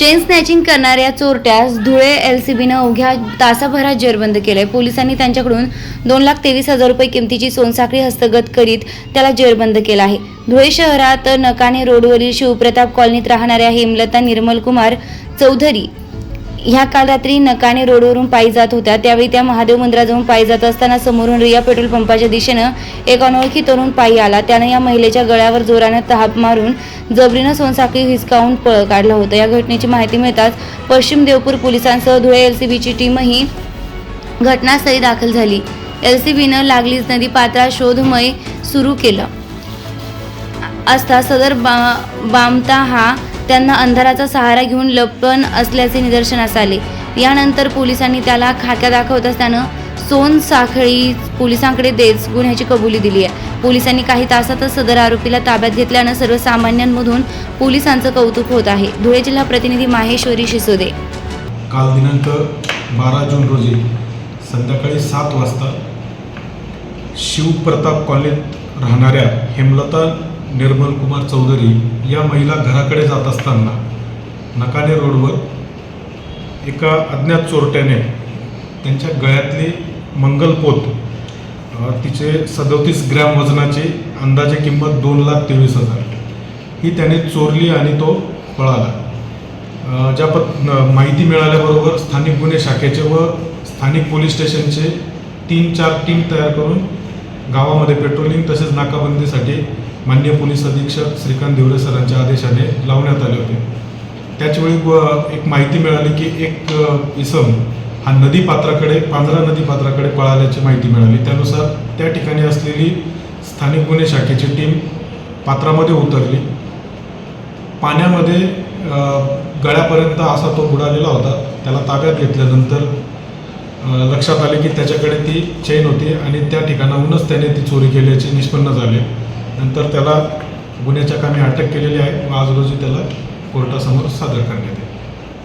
Chain snatching करणाऱ्या चोरट्यास Dhule L C बीनं अवघ्या तासाभरात जेरबंद केलंय. पोलिसांनी त्यांच्याकडून दोन लाख तेवीस हजार रुपये किमतीची सोनसाखळी हस्तगत करीत त्याला जेरबंद केला आहे. धुळे शहरात नकाने रोडवरील शिवप्रताप कॉलनीत राहणाऱ्या हेमलता निर्मल कुमार चौधरी ह्या काल रात्री नकाने रोडवरून पायी जात होत्या. त्यावेळी त्या महादेव मंदिराजवळून पायी जात असताना समोरून रिया पेट्रोल पंपाच्या दिशेनं एक अनोळखी तरुण पायी आला. त्यानं या महिलेच्या गळ्यावर जोरानं तहाप मारून जबरीनं सोनसाखळी हिसकावून पळ काढलं होतं. या घटनेची माहिती मिळताच पश्चिम देवपूर पोलिसांसह धुळे एल सी बीची टीमही घटनास्थळी दाखल झाली. एल सी बीनं लागलीच नदी पात्रात शोधमय सुरू केलं. असता सदर बा बामता हा त्यांना अंधाराचा सहारा घेऊन लपण असल्याचे निदर्शनास आले. यानंतर पोलिसांनी त्याला खाक्या दाखवताच त्यानं सोन साखळी पोलिसांकडे देत गुन्ह्याची कबुली दिली आहे. पोलिसांनी काही तासातच सदर आरोपीला ताब्यात घेतल्यानं सर्वसामान्यांमधून पोलिसांचं कौतुक होत आहे. धुळे जिल्हा प्रतिनिधी माहेश्वरी शिसोदे. काल दिनांक बारा जून रोजी संध्याकाळी सात वाजता शिवप्रताप कॉलनीत राहणाऱ्या हेमलता निर्मल कुमार चौधरी या महिला घराकडे जात असताना नकाने रोडवर एका अज्ञात चोरट्याने त्यांच्या गळ्यातली मंगलपोत तिचे सदोतीस ग्रॅम वजनाची अंदाजे किंमत दोन लाख तेवीस हजार. ही त्याने चोरली आणि तो पळाला. ज्या पत माहिती मिळाल्याबरोबर स्थानिक गुन्हे शाखेचे व स्थानिक पोलीस स्टेशनचे तीन चार टीम तयार करून गावामध्ये पेट्रोलिंग तसेच नाकाबंदीसाठी मान्य पोलीस अधीक्षक श्रीकांत देवरे सरांच्या आदेशाने लावण्यात आले होते. त्याचवेळी व- एक माहिती मिळाली की एक इसम हा नदी पात्राकडे पांझरा नदी पात्राकडे पळाल्याची माहिती मिळाली. त्यानुसार त्या ठिकाणी असलेली स्थानिक गुन्हे शाखेची टीम पात्रामध्ये उतरली. पाण्यामध्ये गळ्यापर्यंत असा तो बुडालेला होता. त्याला ताब्यात घेतल्यानंतर लक्षात आले की त्याच्याकडे ती चेन होती आणि त्या ठिकाणाहूनच त्याने ती चोरी केल्याचे निष्पन्न झाले. नंतर त्याला गुन्ह्याच्या कामी अटक केलेली आहे व आज रोजी त्याला कोर्टासमोर सादर करण्यात